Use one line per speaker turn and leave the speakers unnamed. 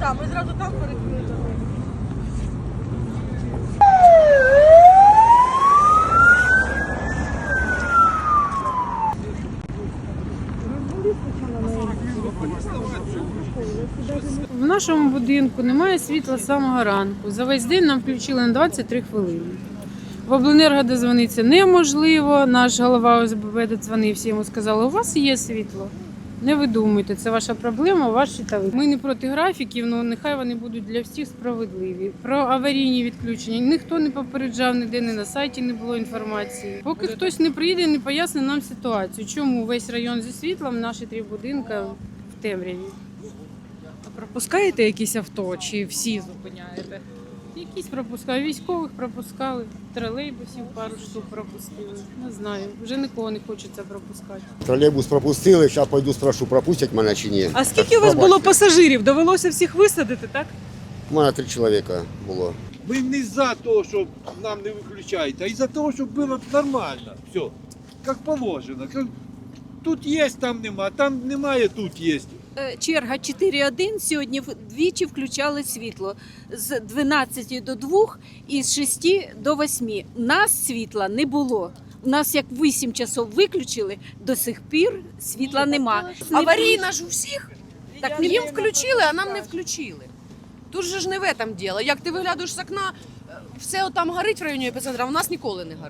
там, ми зразу там перекрили.
В нашому будинку немає світла з самого ранку. За весь день нам включили на 23 хвилини. В обленерго дозвонитися неможливо. Наш голова ОСББ додзвонився, йому сказали, у вас є світло. Не видумуйте, це ваша проблема, ваші та ви. Ми не проти графіків, але нехай вони будуть для всіх справедливі. Про аварійні відключення ніхто не попереджав, ніде не на сайті не було інформації. Поки хтось не приїде, не пояснить нам ситуацію, чому весь район зі світлом, наші три будинка в темряві.
Пропускаєте якісь авто чи всі зупиняєте?
Якісь пропускали, військових пропускали, тролейбусів пару штук пропустили. Не знаю, вже нікого не хочеться пропускати.
Тролейбус пропустили, зараз пойду спрошу, пропустять мене чи ні.
А скільки у вас було пасажирів? Довелося всіх висадити, так?
У мене три чоловіка було.
Ми не за того, щоб нам не виключають, а із-за того, щоб було нормально. Все. Як положено. Тут є, там нема, там немає, тут є.
Е, Черга 4.1 сьогодні двічі включали світло з 12 до 2 і з 6 до 8. У нас світла не було. У нас як 8 часов виключили, до сих пір світла нема.
Аварійна ж у всіх. Так їм включили, а нам не включили. Тут же ж не в этом діло. Як ти виглядаєш з окна, е, все там горить в районі епіцентра, а у нас ніколи не горить.